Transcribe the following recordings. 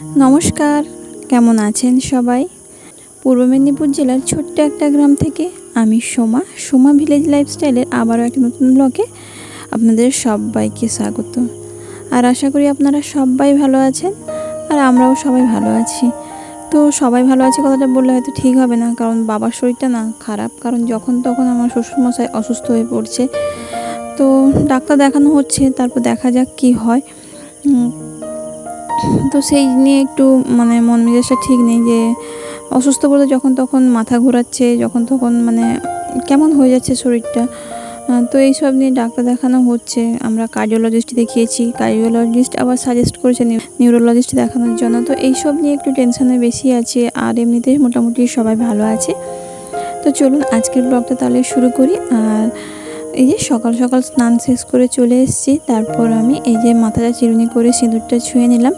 নমস্কার, কেমন আছেন সবাই? পূর্ব মেদিনীপুর জেলার ছোট্ট একটা গ্রাম থেকে আমি সোমা সোমা ভিলেজ লাইফস্টাইলের আবারও একটা নতুন ব্লগে আপনাদের সবাইকে স্বাগত। আর আশা করি আপনারা সবাই ভালো আছেন, আর আমরাও সবাই ভালো আছি। তো সবাই ভালো আছে কথাটা বললে হয়তো ঠিক হবে না, কারণ বাবার শরীরটা না খারাপ, কারণ যখন তখন আমার শ্বশুরমশাই অসুস্থ হয়ে পড়ছে। তো ডাক্তার দেখানো হচ্ছে, তারপর দেখা যাক কি হয়। তো সেই নিয়ে একটু মানে মন মেজাজটা ঠিক নেই যে অসুস্থ বলে যখন তখন মাথা ঘোরাচ্ছে, যখন তখন মানে কেমন হয়ে যাচ্ছে শরীরটা। তো এই সব নিয়ে ডাক্তার দেখানো হচ্ছে। আমরা কার্ডিওলজিস্ট দেখিয়েছি। কার্ডিওলজিস্ট আবার সাজেস্ট করেছে নিউরোলজিস্ট দেখানোর জন্য। তো এই সব নিয়ে একটু টেনশনে বেশি আছে আর এমনিতেই মোটামুটি সবাই ভালো আছে। তো চলুন আজকের ব্লগটা তাহলে শুরু করি। আর এই যে সকাল সকাল স্নান শেষ করে চলে এসেছি, তারপর আমি এই যে মাথাটা চিরুনি করে সিঁদুরটা ছুঁয়ে নিলাম।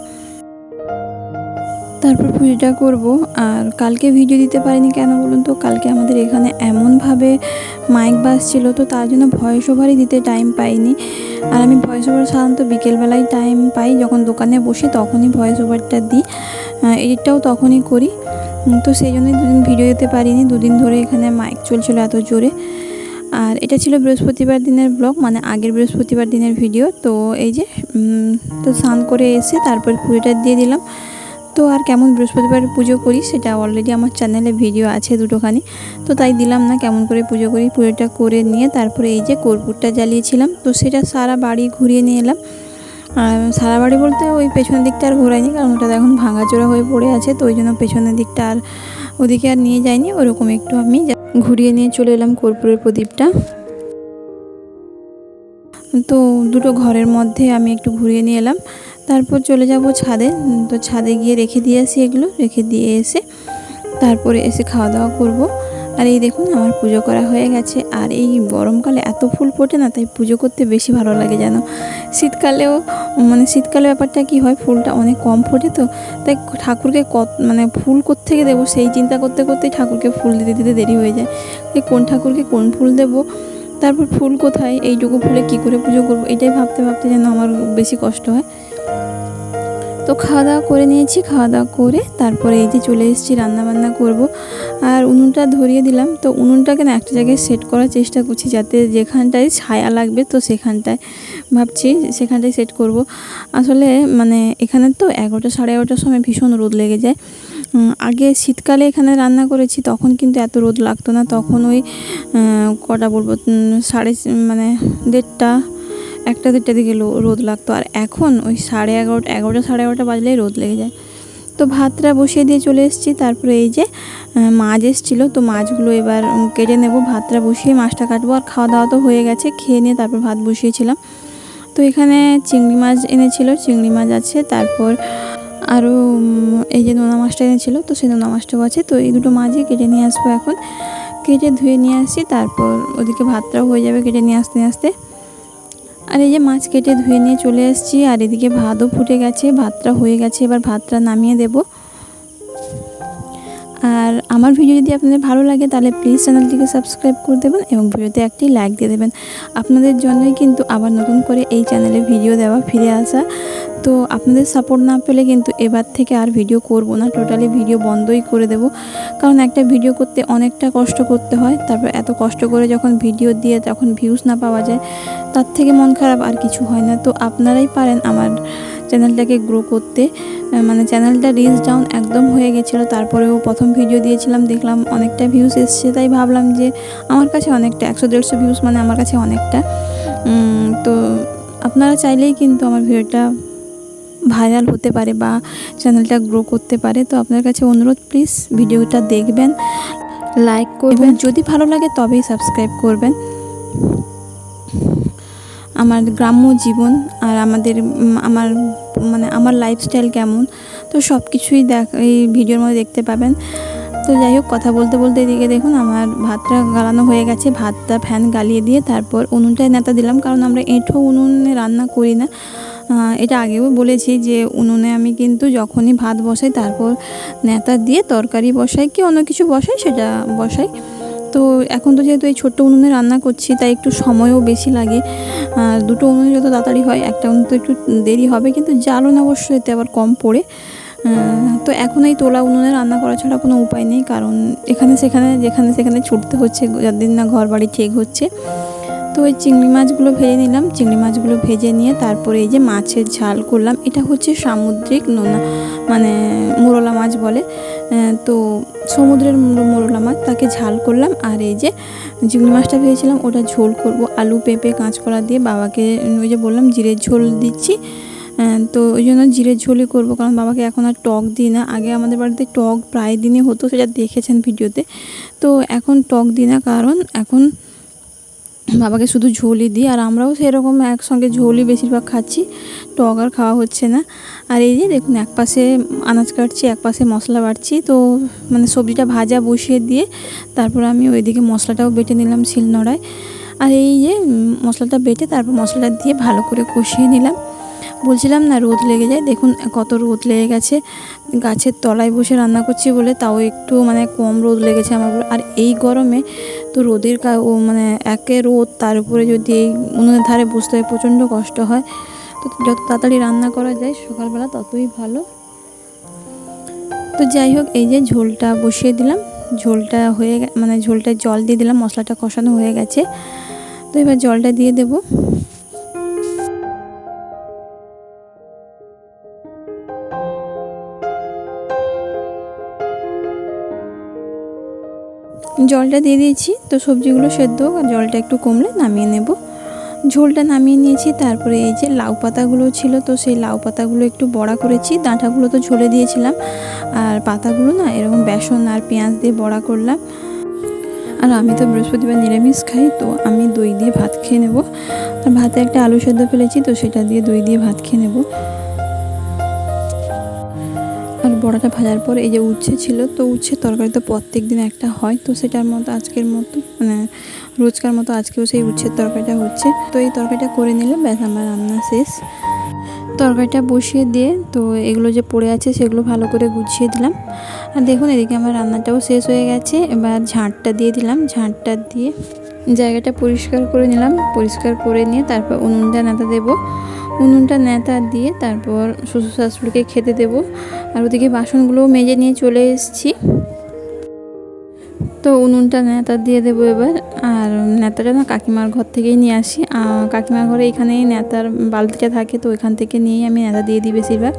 তারপর পুজোটা করব। আর কালকে ভিডিও দিতে পারিনি কেন বলুন তো? কালকে আমাদের এখানে এমনভাবে মাইক বাজছিল, তো তার জন্য ভয়েস ওভারই দিতে টাইম পাইনি। আর আমি ভয়েস ওভার সাধারণত বিকেলবেলায় টাইম পাই, যখন দোকানে বসি তখনই ভয়েস ওভারটা দিই। এডিটটাও তখনই করি। তো সেই জন্যই দুদিন ভিডিও দিতে পারিনি। দুদিন ধরে এখানে মাইক চলছিল এত জোরে। আর এটা ছিল বৃহস্পতিবার দিনের ব্লগ মানে আগের বৃহস্পতিবার দিনের ভিডিও তো এই যে তো স্নান করে এসে তারপর পুজোটা দিয়ে দিলাম। তো আর কেমন বৃহস্পতিবার পুজো করি, সেটা অলরেডি আমার চ্যানেলে ভিডিও আছে দুটোখানি। তো তাই দিলাম না, কেমন করে পুজো করি, পুজোটা করে নিয়ে তারপরে এই যে কর্পূরটা জ্বালিয়েছিলাম। তো সেটা সারা বাড়ি ঘুরিয়ে নিয়ে এলাম। আর সারা বাড়ি বলতে ওই পেছনের দিকটা আর ঘোরাইনি, কারণ ওটা এখন ভাঙাচোরা হয়ে পড়ে আছে, তো ওই জন্য পেছনের দিকটা আর ওদিকে আর নিয়ে যাইনি, ওরকম একটু আমি ঘুরিয়ে নিয়ে চলে এলাম কর্পূরের প্রদীপটা। তো দুটো ঘরের মধ্যে আমি একটু ঘুরিয়ে নিয়ে এলাম। তারপর চলে যাব ছাদে। তো ছাদে গিয়ে রেখে দিয়ে আসি এগুলো। রেখে দিয়ে এসে তারপরে এসে খাওয়া দাওয়া করব। আর এই দেখুন, আমার পুজো করা হয়ে গেছে। আর এই গরমকালে এত ফুল ফোটে না, তাই পুজো করতে বেশি ভালো লাগে যেন শীতকালেও মানে শীতকালে ব্যাপারটা কি হয়, ফুলটা অনেক কম ফোটে তো, তাই ঠাকুরকে কত মানে ফুল কোত্থেকে দেবো, সেই চিন্তা করতে করতেই ঠাকুরকে ফুল দিতে দিতে দেরি হয়ে যায়। তাই কোন ঠাকুরকে কোন ফুল দেবো, তারপর ফুল কোথায়, এইটুকু ফুলে কি করে পুজো করব, এটাই ভাবতে ভাবতে যেন আমার বেশি কষ্ট হয়। তো খাওয়া দাওয়া করে নিয়েছি খাওয়া দাওয়া করে তারপরে এই যে চলে এসেছি রান্না বান্না করব। আর উনুনটা ধরিয়ে দিলাম। তো উনুনটাকে না একটা জায়গায় সেট করার চেষ্টা করছি যাতে যেখানটায় ছায়া লাগবে তো সেখানটায় ভাবছি সেখানটায় সেট করব। আসলে মানে এখানে তো এগারোটা সাড়ে এগারোটার সময় ভীষণ রোদ লেগে যায়। আগে শীতকালে এখানে রান্না করেছি, তখন কিন্তু এত রোদ লাগতো না। তখন ওই কটা বলব সাড়ে মানে দেড়টা একটা দেড়টা দিকে রোদ লাগতো। আর এখন ওই সাড়ে এগারোটা এগারোটা সাড়ে এগারোটা বাজলেই রোদ লেগে যায়। তো ভাতটা বসিয়ে দিয়ে চলে এসেছি। তারপরে এই যে মাছ এসেছিল। তো মাছগুলো এবার কেটে নেব। ভাতটা বসিয়ে মাছটা কাটবো। আর খাওয়া দাওয়া তো হয়ে গেছে। খেয়ে নিয়ে তারপর ভাত বসিয়েছিলাম। তো এখানে চিংড়ি মাছ এনেছিল। চিংড়ি মাছ আছে। তারপর আরও এই যে নোনা মাছটা এনেছিল। তো সেই নোনা মাছটাও আছে। তো এই দুটো মাছই কেটে নিয়ে আসব এখন। কেটে ধুয়ে নিয়ে আসছি তারপর ওদিকে ভাতটাও হয়ে যাবে কেটে নিয়ে আসতে আসতে। আর এই যে মাছ কেটে ধুয়ে নিয়ে চলে এসেছি, আর এদিকে ভাতও ফুটে গেছে, ভাতটা হয়ে গেছে, এবার ভাতটা নামিয়ে দেব। আর আমার ভিডিও যদি আপনাদের ভালো লাগে, তাহলে প্লিজ চ্যানেলটিকে সাবস্ক্রাইব করে দেবেন এবং ভিডিওতে একটি লাইক দিয়ে দেবেন। আপনাদের জন্যই কিন্তু আবার নতুন করে এই চ্যানেলে ভিডিও দেওয়া ফিরে আসা। তো আপনাদের সাপোর্ট না পেলে কিন্তু এবার থেকে আর ভিডিও করব না টোটালি ভিডিও বন্ধই করে দেব। কারণ একটা ভিডিও করতে অনেকটা কষ্ট করতে হয়, তারপর এত কষ্ট করে যখন ভিডিও দিয়ে তখন ভিউজ না পাওয়া যায়, তার থেকে মন খারাপ আর কিছু হয় না। তো আপনারাই পারেন আমার চ্যানেলটাকে গ্রো করতে মানে চ্যানেলটা রিচ ডাউন একদম হয়ে গেছিল। তারপরেও প্রথম ভিডিও দিয়েছিলাম দেখলাম অনেকটা ভিউজ এসছে। তাই ভাবলাম যে আমার কাছে অনেকটা একশো দেড়শো ভিউজ মানে আমার কাছে অনেকটা। তো আপনারা চাইলেই কিন্তু আমার ভিডিওটা ভাইরাল হতে পারে বা চ্যানেলটা গ্রো করতে পারে। তো আপনার কাছে অনুরোধ প্লিজ ভিডিওটা দেখবেন লাইক করবেন। যদি ভালো লাগে তবেই সাবস্ক্রাইব করবেন। আমার গ্রাম্য জীবন আর আমাদের আমার মানে আমার লাইফস্টাইল কেমন, তো সব কিছুই দেখ, এই ভিডিওর মধ্যে দেখতে পাবেন। তো যাই হোক, কথা বলতে বলতে এদিকে দেখুন, আমার ভাতটা গালানো হয়ে গেছে, ভাতটা ফ্যান গালিয়ে দিয়ে তারপর উনুনটায় নেতা দিলাম, কারণ আমরা এঁঠো উনুনে রান্না করি না। এটা আগেও বলেছি যে উনুনে আমি কিন্তু যখনই ভাত বসাই, তারপর নেতা দিয়ে তরকারি বসাই, কি অন্য কিছু বসাই, সেটা বসাই। তো এখন তো যেহেতু এই ছোট্ট উনুনে রান্না করছি, তাই একটু সময়ও বেশি লাগে। দুটো উনুনে যত তাড়াতাড়ি হয়, একটা উনুন তো একটু দেরি হবে, কিন্তু জ্বালন অবশ্য এতে আবার কম পড়ে। তো এখন এই তোলা উনুনে রান্না করা ছাড়া কোনো উপায় নেই, কারণ এখানে সেখানে, যেখানে সেখানে ছুটতে হচ্ছে যাদের না ঘর বাড়ি ঠিক হচ্ছে। তো ওই চিংড়ি মাছগুলো ভেজে নিলাম। চিংড়ি মাছগুলো ভেজে নিয়ে তারপরে এই যে মাছের ঝাল করলাম। এটা হচ্ছে সামুদ্রিক নোনা মানে মোরলা মাছ বলে। তো সমুদ্রের মোরলা মাছ, তাকে ঝাল করলাম। আর এই যে চিংড়ি মাছটা ভেজেছিলাম, ওটা ঝোল করব। আলু, পেঁপে, কাঁচকলা দিয়ে বাবাকে ওই যে বললাম, জিরের ঝোল দিচ্ছি। তো ওই জন্য জিরের ঝোলই করব, কারণ বাবাকে এখন আর টক দিই না। আগে আমাদের বাড়িতে টক প্রায় দিনই হতো, সেটা দেখেছেন ভিডিওতে। তো এখন টক দিই না, কারণ এখন বাবাকে শুধু ঝোলই দিই আর আমরাও সেরকম একসঙ্গে ঝোলই বেশিরভাগ খাচ্ছি। টক আর খাওয়া হচ্ছে না। আর এই যে দেখুন, এক পাশে আনাজ কাটছি, এক পাশে মশলা বাটছি। তো মানে সবজিটা ভাজা বসিয়ে দিয়ে তারপর আমি ওইদিকে মশলাটাও বেটে নিলাম শিলনোড়ায়। আর এই যে মশলাটা বেটে তারপর মশলাটা দিয়ে ভালো করে কষিয়ে নিলাম। বলছিলাম না রোদ লেগে যায়? দেখুন, কত রোদ লেগে গেছে। গাছের তলায় বসে রান্না করছি বলে তাও একটু মানে কম রোদ লেগেছে আমার। আর এই গরমে তো রোদের কা, ও মানে একে রোদ, তার উপরে যদি এই উনুনের ধারে বসতে হয়, প্রচণ্ড কষ্ট হয়। তো যত তাড়াতাড়ি রান্না করা যায় সকালবেলা ততই ভালো। তো যাই হোক, এই যে ঝোলটা বসিয়ে দিলাম। ঝোলটা হয়ে মানে ঝোলটা জল দিয়ে দিলাম, মশলাটা কষানো হয়ে গেছে। তো এবার জলটা দিয়ে দেবো। জলটা দিয়ে দিয়েছি, তো সবজিগুলো সেদ্ধ আর জলটা একটু কমলে নামিয়ে নেব। ঝোলটা নামিয়ে নিয়েছি, তারপরে এই যে লাউ পাতাগুলো ছিল, তো সেই লাউ পাতাগুলো একটু বড়া করেছি। ডাঁটাগুলো তো ঝোলে দিয়েছিলাম, আর পাতাগুলো না এরকম বেসন আর পেঁয়াজ দিয়ে বড়া করলাম। আর আমি তো বৃহস্পতিবার নিরামিষ খাই, তো আমি দই দিয়ে ভাত খেয়ে নেব। আর ভাতে একটা আলু সেদ্ধ ফেলেছি, তো সেটা দিয়ে দই দিয়ে ভাত খেয়ে নেব। বড়াটা ভাজার পর এই যে উচ্ছে ছিল, তো উচ্ছে তরকারি তো প্রত্যেক দিন একটা হয়। তো সেটার মতো আজকের মতো মানে রোজকার মতো আজকেও সেই উচ্ছের তরকারিটা হচ্ছে। তো এই তরকারিটা করে নিলে ব্যাস আমার রান্না শেষ। তরকারিটা বসিয়ে দিয়ে, তো এগুলো যে পড়ে আছে সেগুলো ভালো করে গুছিয়ে দিলাম। আর দেখুন এদিকে আমার রান্নাটাও শেষ হয়ে গেছে। এবার ঝাঁটটা দিয়ে দিলাম, ঝাঁটটা দিয়ে জায়গাটা পরিষ্কার করে নিলাম। পরিষ্কার করে নিয়ে তারপর উনুনটা নেতা দেবো। উনুনটা নেতা দিয়ে তারপর শ্বশুর শাশুড়িকে খেতে দেবো। আর ওদিকে বাসনগুলোও মেজে নিয়ে চলে এসেছি। তো উনুনটা নেতা দিয়ে দেবো এবার। আর নেতাটা না কাকিমার ঘর থেকেই নিয়ে আসি। কাকিমার ঘরে এখানেই নেতার বালতিটা থাকে, তো ওইখান থেকে নিয়েই আমি নেতা দিয়ে দিই বেশিরভাগ।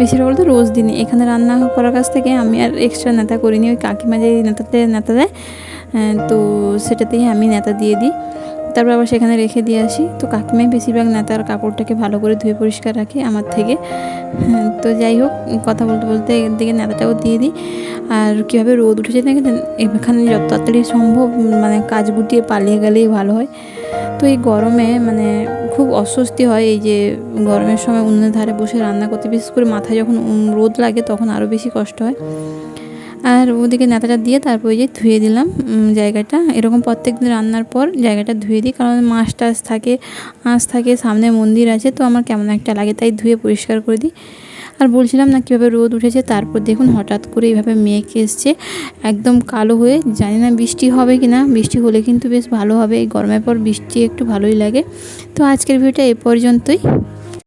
বেশিরভাগ বলতে রোজ দিনে এখানে রান্না করার কাছ থেকে আমি আর এক্সট্রা নেতা করিনি। ওই কাকিমা যে নেতাতে নেতা দেয় তো সেটাতেই আমি নেতা দিয়ে দিই। তারপর আবার সেখানে রেখে দিয়ে আসি। তো কাকিমাই বেশিরভাগ নেতার কাপড়টাকে ভালো করে ধুয়ে পরিষ্কার রাখে আমার থেকে। হ্যাঁ, তো যাই হোক কথা বলতে বলতে দিকে নেতাটাও দিয়ে দিই। আর কীভাবে রোদ উঠেছে দেখেন এখানে যত তাড়াতাড়ি সম্ভব মানে কাজ গুটিয়ে পালিয়ে গেলেই ভালো হয়। তো এই গরমে মানে খুব অস্বস্তি হয় এই যে গরমের সময় উনুনের ধারে বসে রান্না করতে। বিশেষ করে মাথায় যখন রোদ লাগে তখন আরও বেশি কষ্ট হয়। আর ওদিকে নেতাটা দিয়ে তারপর ওই যে ধুয়ে দিলাম জায়গাটা। এরকম প্রত্যেক দিন রান্নার পর জায়গাটা ধুয়ে দিই, কারণ মাছ টাছ থাকে, আঁশ থাকে, সামনে মন্দির আছে, তো আমার কেমন একটা লাগে তাই ধুয়ে পরিষ্কার করে দিই। আর বলছিলাম না কীভাবে রোদ উঠেছে, তারপর দেখুন হঠাৎ করে এইভাবে মেঘ এসছে, একদম কালো হয়ে, জানি না বৃষ্টি হবে কি না বৃষ্টি হলে কিন্তু বেশ ভালো হবে, এই গরমের পর বৃষ্টি একটু ভালোই লাগে। তো আজকের ভিডিওটা এ পর্যন্তই।